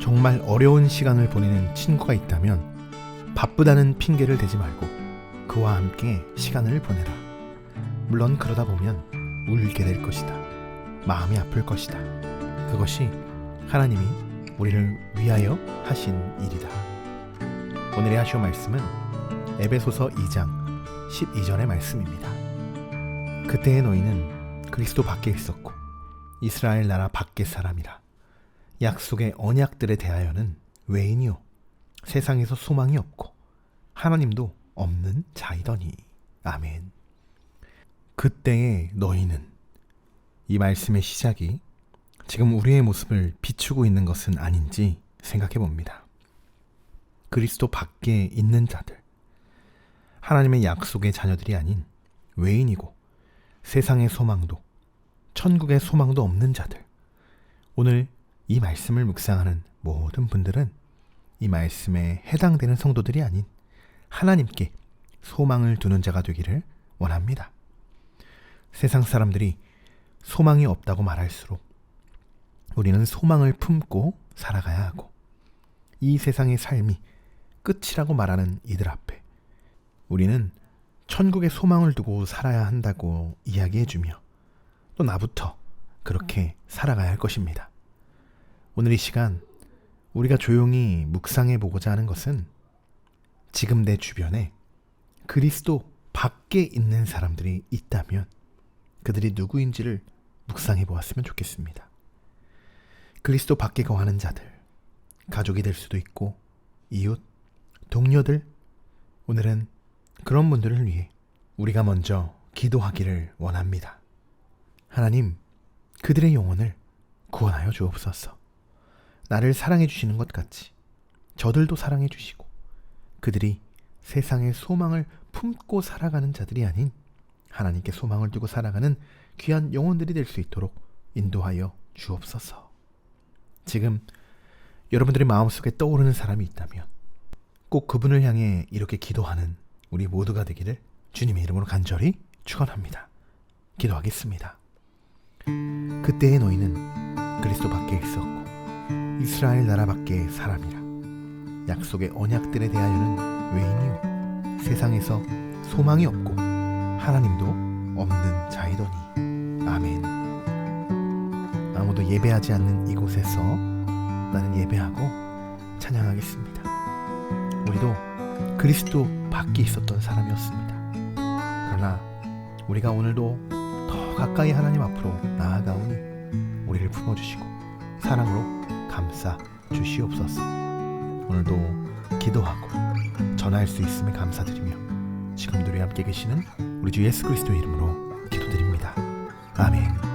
정말 어려운 시간을 보내는 친구가 있다면 바쁘다는 핑계를 대지 말고 그와 함께 시간을 보내라. 물론 그러다 보면 울게 될 것이다. 마음이 아플 것이다. 그것이 하나님이 우리를 위하여 하신 일이다. 오늘의 하시오 말씀은 에베소서 2장 12절의 말씀입니다. 그때의 너희는 그리스도 밖에 있었고 이스라엘 나라 밖의 사람이라 약속의 언약들에 대하여는 외인이요 세상에서 소망이 없고 하나님도 없는 자이더니 아멘. 그때의 너희는 이 말씀의 시작이 지금 우리의 모습을 비추고 있는 것은 아닌지 생각해 봅니다. 그리스도 밖에 있는 자들, 하나님의 약속의 자녀들이 아닌 외인이고 세상의 소망도 천국의 소망도 없는 자들. 오늘 이 말씀을 묵상하는 모든 분들은 이 말씀에 해당되는 성도들이 아닌 하나님께 소망을 두는 자가 되기를 원합니다. 세상 사람들이 소망이 없다고 말할수록 우리는 소망을 품고 살아가야 하고 이 세상의 삶이 끝이라고 말하는 이들 앞에 우리는 천국의 소망을 두고 살아야 한다고 이야기해주며 또 나부터 그렇게 살아가야 할 것입니다. 오늘 이 시간 우리가 조용히 묵상해 보고자 하는 것은 지금 내 주변에 그리스도 밖에 있는 사람들이 있다면 그들이 누구인지를 묵상해 보았으면 좋겠습니다. 그리스도 밖에 거하는 자들, 가족이 될 수도 있고 이웃, 동료들, 오늘은 그런 분들을 위해 우리가 먼저 기도하기를 원합니다. 하나님, 그들의 영혼을 구원하여 주옵소서. 나를 사랑해 주시는 것 같이 저들도 사랑해 주시고 그들이 세상의 소망을 품고 살아가는 자들이 아닌 하나님께 소망을 두고 살아가는 귀한 영혼들이 될 수 있도록 인도하여 주옵소서. 지금 여러분들의 마음속에 떠오르는 사람이 있다면 꼭 그분을 향해 이렇게 기도하는 우리 모두가 되기를 주님의 이름으로 간절히 축원합니다. 기도하겠습니다. 그때의 너희는 그리스도 밖에 있었고 이스라엘 나라 밖의 사람이라 약속의 언약들에 대하여는 외인이요 세상에서 소망이 없고 하나님도 없는 자이더니 아멘. 아무도 예배하지 않는 이곳에서 나는 예배하고 찬양하겠습니다. 우리도 그리스도 밖에 있었던 사람이었습니다. 그러나 우리가 오늘도 더 가까이 하나님 앞으로 나아가오니 우리를 품어주시고 사랑으로 감싸 주시옵소서. 오늘도 기도하고 전할 수 있음에 감사드리며 지금도 우리 함께 계시는 우리 주 예수 그리스도의 이름으로 기도드립니다. 아멘.